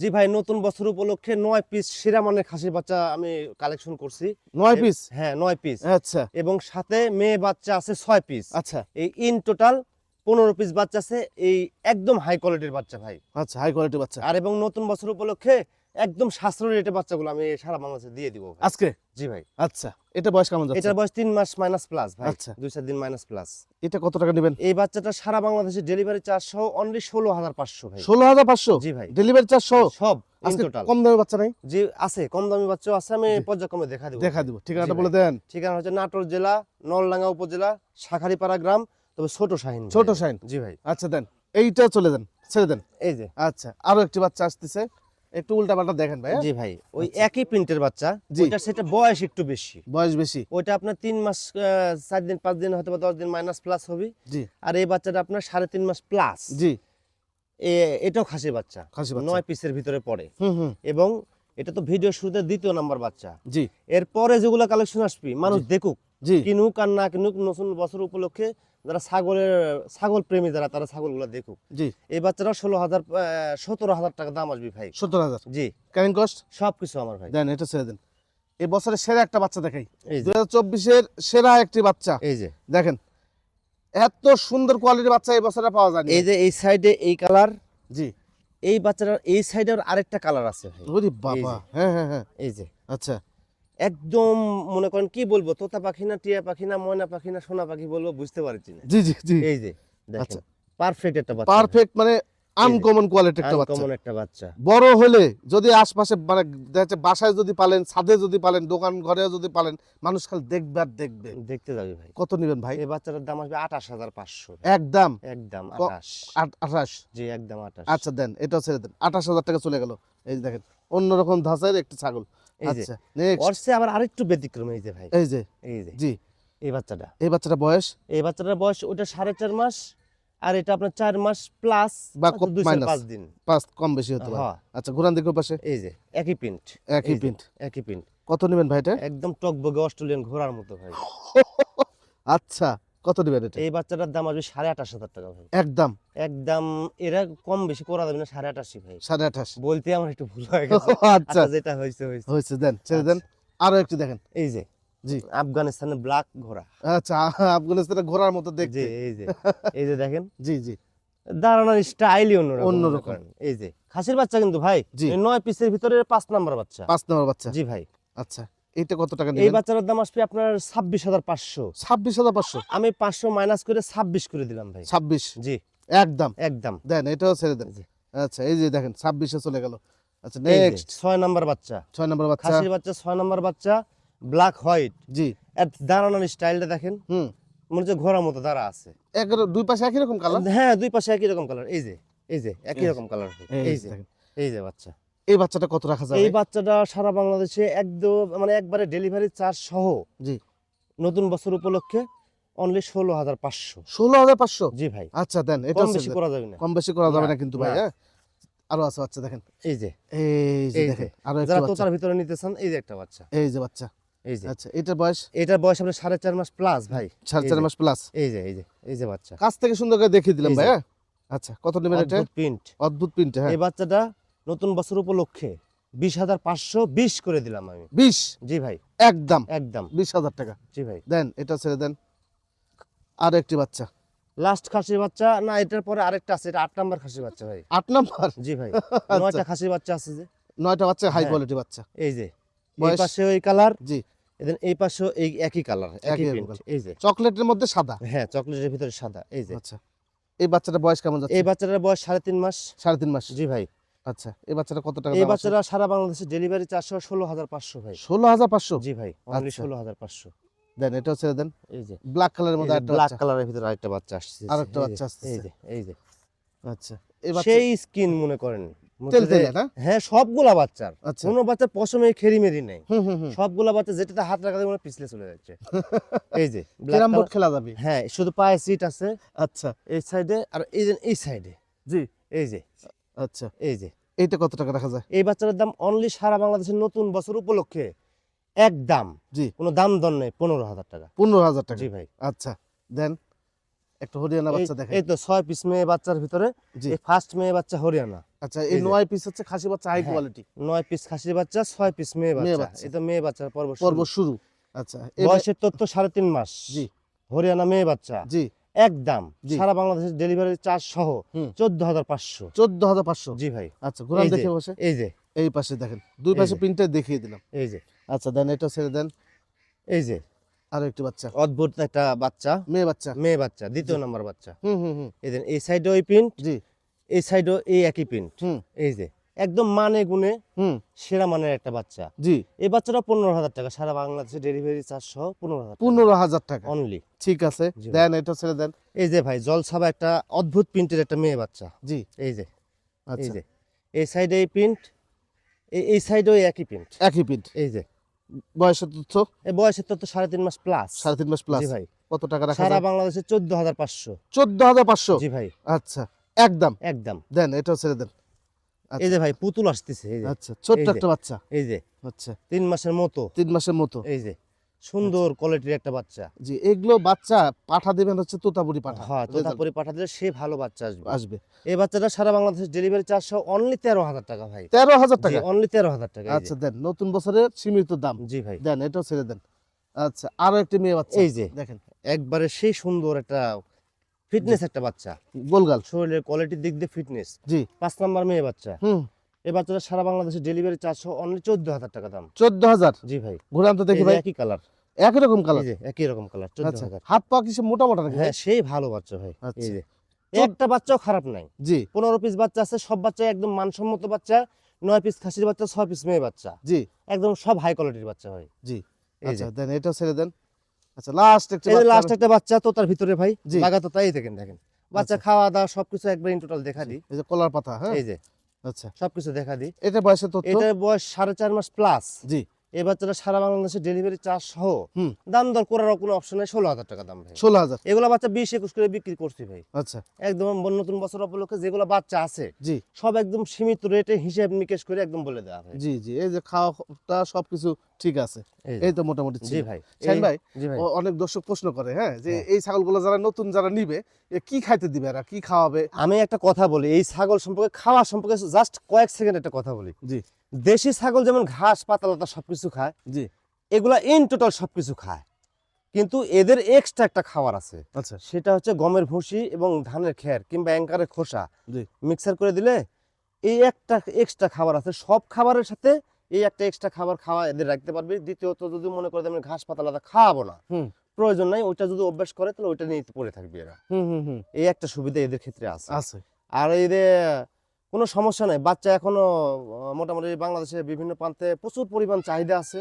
জি ভাই নতুন বছর উপলক্ষে নয় পিস সেরা মানের খাসির বাচ্চা আমি কালেকশন করছি। নয় পিস হ্যাঁ নয় পিস আচ্ছা। এবং সাথে মেয়ে বাচ্চা আছে ছয় পিস আচ্ছা। এই ইন টোটাল পনেরো পিস বাচ্চা আছে এই একদম হাই কোয়ালিটির বাচ্চা ভাই। আচ্ছা হাই কোয়ালিটির বাচ্চা। আর এবং নতুন বছর উপলক্ষে একদম সাশ্রয় রেটে বাচ্চাগুলো আমি সারা বাংলাদেশে দিয়ে দিব। আজকে? জি ভাই। আচ্ছা এটা বয়স কেমন যাচ্ছে? এটার বয়স মাস মাইনাস প্লাস ভাই। আচ্ছা। দুই চার দিন মাইনাস প্লাস এটা কত টাকা নেবেন? এই বাচ্চাটা সারা বাংলাদেশে ডেলিভারি চার্জ সহ অনলি ষোলো হাজার পাঁচশো ভাই। ষোলো হাজার পাঁচশো? জি ভাই। ডেলিভারি চার্জ সহ? সব কম দামের বাচ্চা নাই? জি আছে কম দামি বাচ্চা আছে আমি পর্যায়ক্রমে দেখা দিব। দেখা দিব। ঠিকানাটা বলে দেন। ঠিকানা হচ্ছে নাটোর জেলা নলডাঙ্গা উপজেলা শাখারিপাড়া গ্রাম তবে ছোট শাহিন ছোট শাইন জি ভাই। আচ্ছা দেন এইটা চলে দেন ছেড়ে দেন। এই যে। আচ্ছা আরও একটি বাচ্চা আসতেছে। একটু উল্টা পাল্টা দেখেন ভাই হ্যাঁ? জি ভাই ওই আচ্ছা। একই প্রিন্টের বাচ্চা ওইটা সেটা বয়স একটু বেশি। বয়স বেশি। ওইটা আপনার তিন মাস চার দিন পাঁচ দিন হয়তো দশ দিন মাইনাস প্লাস হবে। জি। আর এই বাচ্চাটা আপনার সাড়ে তিন মাস প্লাস জি। এটাও খাসি বাচ্চা। খাসি নয় পিসের ভিতরে পড়ে। এবং এটা তো ভিডিও শুরুতে দ্বিতীয় নাম্বার বাচ্চা। জি। এরপরে যেগুলো কালেকশন আসবি মানুষ দেখুক জি। কিনুক আর না কিনুক নতুন বছর উপলক্ষে যারা ছাগলের ছাগল প্রেমী যারা তারা ছাগলগুলো দেখুক। জি। এই বাচ্চারা ষোলো হাজার সতেরো হাজার টাকা দাম আসবে ভাই। সত্তর হাজার? জি। ক্যারিং কস্ট সবকিছু আমার ভাই। দেন এটা ছেড়ে দেন। এই বছরের সেরা একটা বাচ্চা দেখাই। এই দুই হাজার চব্বিশের সেরা একটি বাচ্চা। এই যে। দেখেন এত সুন্দর কোয়ালিটির বাচ্চা এই বছরে পাওয়া যায় এই যে এই সাইডে এই কালার জি। এই বাচ্চাটার এই সাইডে আরেকটা কালার আছে ভাই। বাবা। হ্যাঁ হ্যাঁ হ্যাঁ। এই যে। আচ্ছা। একদম মনে করেন কি বলব তোতা পাখি না টিয়া পাখি না ময়না পাখি না সোনা পাখি বলব বুঝতে পারছি না। জি জি জি। এই যে আচ্ছা। পারফেক্ট একটা বাচ্চা। পারফেক্ট মানে আনকমন কোয়ালিটির একটা বাচ্চা। কমন একটা বাচ্চা। বড় হলে যদি আশপাশে মানে দেখা বাসায় যদি পালেন ছাদে যদি পালেন দোকান ঘরে যদি পালেন মানুষ খালি দেখবে আর দেখবে। দেখতে যাবে ভাই। কত নেবেন ভাই? এই বাচ্চাটার দাম আসবে আঠাশ হাজার পাঁচশো একদম? একদম আঠাশ। আঠাশ? জি একদম আঠাশ। আচ্ছা দেন এটাও ছেড়ে দেন। আঠাশ হাজার টাকা চলে গেল। এই যে দেখেন অন্যরকম ধাঁচের একটি ছাগল। এই যে আচ্ছা অর্সে আবার আরেকটু ব্যতিক্রম এই যে ভাই। এই যে এই যে। জি। এই বাচ্চাটা। এই বাচ্চাটা বয়স? এই বাচ্চাটার বয়স ওটা সাড়ে চার মাস আর এটা আপনার চার মাস প্লাস বা কম- দুই চার minus। পাঁচ দিন। পাঁচ কম বেশি হতে পারে। হ্যাঁ। আচ্ছা ঘুরান দিকে পাশে। এই যে একই প্রিন্ট একই প্রিন্ট একই প্রিন্ট কত নেবেন ভাই একদম টকবগে অস্ট্রেলিয়ান ঘোড়ার মতো ভাই। আচ্ছা। কত নেবেন এটা? এই বাচ্চাটার দাম আসবে সাড়ে আঠাশ হাজার টাকা ভাই। একদম। একদম এরা কম বেশি করা যাবে না সাড়ে আঠাশি ভাই। সাড়ে আঠাশ। বলতে আমার একটু ভুল হয়ে গেছে। আচ্ছা। আচ্ছা যেটা হয়েছে হয়েছে। হয়েছে দেন ছেড়ে দেন। আরও একটু দেখেন। এই যে জি। আফগানিস্তানের ব্ল্যাক ঘোড়া। আচ্ছা আফগানিস্তানের ঘোড়ার মতো জি দেখতে। এই যে এই যে দেখেন। জি জি। দাঁড়ানোর স্টাইলই অন্যরকম। অন্যরকম। এই যে খাসির বাচ্চা কিন্তু ভাই। নয় পিসের ভিতরে পাঁচ নাম্বার বাচ্চা। পাঁচ নম্বর বাচ্চা। জি ভাই। আচ্ছা। এইটা কত টাকা এই দাম আসবে আপনার ছাব্বিশ হাজার পাঁচশো। ছাব্বিশ হাজার পাঁচশো? আমি পাঁচশো মাইনাস করে ছাব্বিশ করে দিলাম ভাই। ছাব্বিশ? জি। একদম? একদম। দেন এটাও ছেড়ে দেন। আচ্ছা এই যে দেখেন ছাব্বিশে চলে গেল। আচ্ছা নেক্সট ছয় নাম্বার বাচ্চা। ছয় নম্বর বাচ্চা। খাসির বাচ্চা ছয় নাম্বার বাচ্চা ব্ল্যাক হোয়াইট জি। দাঁড়ানোর স্টাইলটা দেখেন। হুম। মনে হচ্ছে ঘোড়ার মতো দাঁড়া আছে। এগারো দুই পাশে একই রকম কালার হ্যাঁ দুই পাশে একই রকম কালার এই যে এই যে একই রকম কালার এই যে এই যে বাচ্চা। এই বাচ্চাটা কত রাখা যাবে? এই বাচ্চাটা সারা বাংলাদেশে একদম মানে একবারে ডেলিভারি চার্জ সহ জি। নতুন বছর উপলক্ষে অনলি ষোলো হাজার পাঁচশো। ষোলো হাজার পাঁচশো? জি ভাই। আচ্ছা দেন এটা কম বেশি করা যাবে না। কম বেশি করা যাবে না, কিন্তু ভাই হ্যাঁ? আরও আছে বাচ্চা দেখেন। এই যে। এই যে দেখেন আরও একটা যারা তোতার ভিতরে নিতে চান এই যে একটা বাচ্চা। এই যে বাচ্চা। এই যে। আচ্ছা এটার বয়স? এটার বয়স আপনার সাড়ে চার মাস প্লাস ভাই। সাড়ে চার। মাস প্লাস এই যে এই যে এই যে বাচ্চা। কাছ থেকে সুন্দর করে দেখিয়ে দিলাম ভাই হ্যাঁ? আচ্ছা কত নেবেন এটা? অদ্ভুত প্রিন্ট অদ্ভুত প্রিন্ট হ্যাঁ। এই বাচ্চাটা নতুন বছর উপলক্ষে বিশ হাজার পাঁচশো বিশ করে দিলাম আমি। বিশ? জি ভাই। একদম? একদম। বিশ হাজার টাকা? জি ভাই। দেন এটা ছেড়ে দেন। আর একটি বাচ্চা। লাস্ট খাসির বাচ্চা? না এটার পরে আরেকটা আছে এটা আট নাম্বার খাসির বাচ্চা ভাই। আট নাম্বার? জি ভাই। আচ্ছা। নয়টা খাসির বাচ্চা আছে যে। নয়টা বাচ্চা হাই হ্যাঁ। কোয়ালিটি বাচ্চা। এই যে এই? পাশে ওই কালার। জি। এদের এই পাশে এই একই কালার একই। এই যে। চকলেটের মধ্যে সাদা? হ্যাঁ চকলেটের ভিতরে সাদা এই যে। আচ্ছা। এই বাচ্চাটার বয়স কেমন যাচ্ছে? এই বাচ্চাটার বয়স সাড়ে তিন মাস। সাড়ে তিন মাস। জি ভাই। আচ্ছা এই বাচ্চাটা কত টাকা এই বাচ্চারা সারা বাংলাদেশে ডেলিভারি চারশো ষোলো হাজার পাঁচশো ভাই। ষোলো হাজার পাঁচশো? জি ভাই অনলি আচ্ছা। ষোলো হাজার পাঁচশো। দেন এটাও ছেড়ে দেন এই যে। ব্ল্যাক কালারের মধ্যে একটা ব্ল্যাক কালারের ভিতরে আরেকটা বাচ্চা আসছে আরেকটা বাচ্চা আসতেছে। এই যে এই যে। আচ্ছা সেই স্কিন মনে করেন। হ্যাঁ সবগুলা বাচ্চার। আচ্ছা। কোনো বাচ্চা পশমে খেরি মেরি নেই। সবগুলা বাচ্চা যেটাতে হাত রাখাতে মনে পিছলে চলে যাচ্ছে। এই যে ক্যারাম বোর্ড খেলা যাবে। হ্যাঁ শুধু পায়ে সিট আছে। আচ্ছা। এই সাইডে আর এই যে এই সাইডে জি। এই যে আচ্ছা। এই যে। এইটা কত টাকা রাখা যায়? এই বাচ্চাটার দাম অনলি সারা বাংলাদেশের নতুন বছর উপলক্ষে এক দাম। জি। কোনো দাম দর নেই পনেরো হাজার টাকা। পনেরো হাজার টাকা। জি ভাই। আচ্ছা দেন একটা হরিয়ানা বাচ্চা দেখেন। এই তো ছয় পিস মেয়ে বাচ্চার ভিতরে। এই ফার্স্ট মেয়ে বাচ্চা হরিয়ানা। আচ্ছা এই নয় পিস হচ্ছে খাসি বাচ্চা হাই হ্যাঁ। কোয়ালিটি নয় পিস খাসির বাচ্চা ছয় পিস মেয়ে বাচ্চা। এই তো মেয়ে বাচ্চার পর্ব পর্ব শুরু। শুরু আচ্ছা বয়সের তথ্য সাড়ে তিন মাস। জি। হরিয়ানা মেয়ে বাচ্চা। জি। একদম। সারা বাংলাদেশের ডেলিভারি চার্জ সহ। চোদ্দ হাজার পাঁচশো। চোদ্দ হাজার পাঁচশো? জি ভাই। আচ্ছা ঘুরান। দেখে বসে। এই যে। এই পাশে দেখেন। দুই পাশে প্রিন্টে দেখিয়ে দিলাম। এই যে। আচ্ছা দেন এটা ছেড়ে দেন। এই যে। আরও একটি বাচ্চা। অদ্ভুত একটা বাচ্চা। মেয়ে বাচ্চা। মেয়ে বাচ্চা দ্বিতীয়। নাম্বার বাচ্চা। হুম হুম হুম। এই এই সাইডে ওই প্রিন্ট জি। এই সাইডেও এই একই প্রিন্ট হুম। এই যে। একদম মানে গুণে হুম। সেরা মানের একটা বাচ্চা। জি। এই বাচ্চাটা পনেরো হাজার টাকা। সারা বাংলাদেশে ডেলিভারি চার্জ সহ পনেরো হাজার পনেরো হাজার টাকা। অনলি ঠিক আছে। দেন এটা ছেড়ে দেন। এই যে ভাই জলছাবা একটা অদ্ভুত প্রিন্টের একটা মেয়ে বাচ্চা। জি। এই যে এই আচ্ছা। যে। এই সাইডে এই প্রিন্ট এই সাইডেও একই প্রিন্ট একই প্রিন্ট এই যে। বয়সের তথ্য? এই বয়সের তো সাড়ে তিন মাস প্লাস সাড়ে তিন মাস প্লাস জি ভাই। কত টাকা রাখা সারা বাংলাদেশে চোদ্দ হাজার পাঁচশো। চোদ্দ হাজার পাঁচশো? জি ভাই। আচ্ছা। একদম। একদম। দেন এটাও ছেড়ে দেন। এই যে ভাই পুতুল আসতেছে এই যে। আচ্ছা ছোট্ট একটা বাচ্চা। এই যে। আচ্ছা। তিন মাসের মতো। তিন মাসের মতো। এই যে সুন্দর কোয়ালিটির একটা বাচ্চা। জি এগুলো বাচ্চা পাঠা দিবেন হচ্ছে তোতাপুরি পাঠা। হ্যাঁ তোতাপুরি পাঠা দিলে সে ভালো বাচ্চা আসবে। আসবে। এই বাচ্চাটা সারা বাংলাদেশের ডেলিভারি চার্জ সহ অনলি তেরো হাজার টাকা ভাই। তেরো হাজার টাকা? অনলি তেরো হাজার টাকা আচ্ছা দেন নতুন বছরের সীমিত দাম। জি ভাই। দেন এটাও ছেড়ে দেন। আচ্ছা আরও একটি মেয়ে বাচ্চা। এই যে। দেখেন। একবারে সেই সুন্দর একটা ফিটনেস একটা বাচ্চা। গোলগাল শরীরের কোয়ালিটির দিক দিয়ে ফিটনেস জি। পাঁচ নাম্বার মেয়ে বাচ্চা। হুম। এই বাচ্চাটা সারা বাংলাদেশের ডেলিভারি সহ অনলি চোদ্দ হাজার টাকা দাম। চোদ্দ হাজার? জি ভাই। ঘুরান তো দেখি ভাই। একই কালার একই রকম কালার একই রকম কালার চোদ্দ আচ্ছা হাজার। হাত পা কিছু মোটা মোটা হ্যাঁ সেই ভালো বাচ্চা ভাই। আচ্ছা। এই যে একটা বাচ্চাও খারাপ নাই। জি। পনেরো পিস বাচ্চা আছে সব বাচ্চা একদম মানসম্মত বাচ্চা। নয় পিস খাসির বাচ্চা ছয় পিস মেয়ে বাচ্চা। জি। একদম সব হাই কোয়ালিটির বাচ্চা ভাই। জি। আচ্ছা দেন এটাও ছেড়ে দেন। আচ্ছা লাস্ট একটা লাস্ট একটা বাচ্চা তো তার ভিতরে ভাই লাগাতো তাই দেখেন দেখেন। বাচ্চা আচ্ছা। খাওয়া দাওয়া সবকিছু একবার ইন টোটাল দেখা দিই। এই যে কলার পাতা হ্যাঁ? এই যে। আচ্ছা। সবকিছু দেখা দিই। এটা বয়সে তো এটার বয়স সাড়ে চার মাস প্লাস জি। এই বাচ্চাটা সারা বাংলাদেশে ডেলিভারি চার্জ সহ দাম দর করার কোনো অপশন নেই ষোলো হাজার টাকা দাম ভাই। ষোলো হাজার। এগুলো বাচ্চা বিশ একুশ করে বিক্রি করছি ভাই। আচ্ছা। একদম নতুন বছর উপলক্ষে যেগুলো বাচ্চা আছে জি। সব একদম সীমিত রেটে হিসেব নিকেশ করে একদম বলে দেওয়া ভাই জি জি। এই যে খাওয়াটা সবকিছু ঠিক আছে। এই তো মোটামুটি জি ভাই। ভাই অনেক দর্শক প্রশ্ন করে হ্যাঁ যে হ্যাঁ। এই ছাগলগুলো যারা নতুন যারা নিবে কি খাইতে দিবে এরা? কি খাওয়াবে? আমি একটা কথা বলি এই ছাগল সম্পর্কে খাওয়া সম্পর্কে জাস্ট কয়েক সেকেন্ড একটা কথা বলি। জি। দেশি ছাগল যেমন ঘাস পাতালতা সবকিছু খায় জি। এগুলা ইন টোটাল সবকিছু খায়। কিন্তু এদের এক্সট্রা একটা খাবার আছে। আচ্ছা। সেটা হচ্ছে গমের ভুসি এবং ধানের খের কিংবা অ্যাঙ্কারের খোসা। জি। মিক্সার করে দিলে এই একটা এক্সট্রা খাবার আছে। সব খাবারের সাথে এই একটা এক্সট্রা খাবার খাওয়া এদের রাখতে পারবে। দ্বিতীয়ত যদি মনে করে আমি ঘাস পাতা লতা খাওয়াবো না হুম। প্রয়োজন নাই ওইটা যদি অভ্যাস করে তাহলে ওইটা নিয়ে পড়ে থাকবে এরা। হুম হুম হুম। এই একটা সুবিধা এদের ক্ষেত্রে আছে। আছে। আর এদের কোনো সমস্যা নাই। বাচ্চা এখনও মোটামুটি বাংলাদেশের বিভিন্ন প্রান্তে প্রচুর পরিমাণ চাহিদা আছে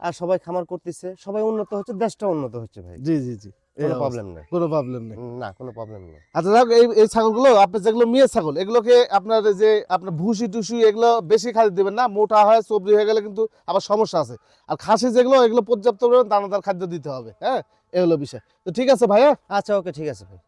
আর সবাই খামার করতেছে। সবাই উন্নত হচ্ছে দেশটা উন্নত হচ্ছে ভাই। জি জি জি। কোনো প্রবলেম নেই। কোনো প্রবলেম নেই। না কোনো প্রবলেম নেই। আচ্ছা যাক এই এই ছাগলগুলো আপনি যেগুলো মেয়ে ছাগল এগুলোকে আপনার যে আপনার ভুসি টুসি এগুলো বেশি খাদ্য দিবেন না মোটা হয় সবজি হয়ে গেলে কিন্তু আবার সমস্যা আছে। আর খাসি যেগুলো এগুলো পর্যাপ্ত দানাদার খাদ্য দিতে হবে হ্যাঁ? এগুলো বিষয়। তো ঠিক আছে ভাইয়া? আচ্ছা ওকে ঠিক আছে ভাই।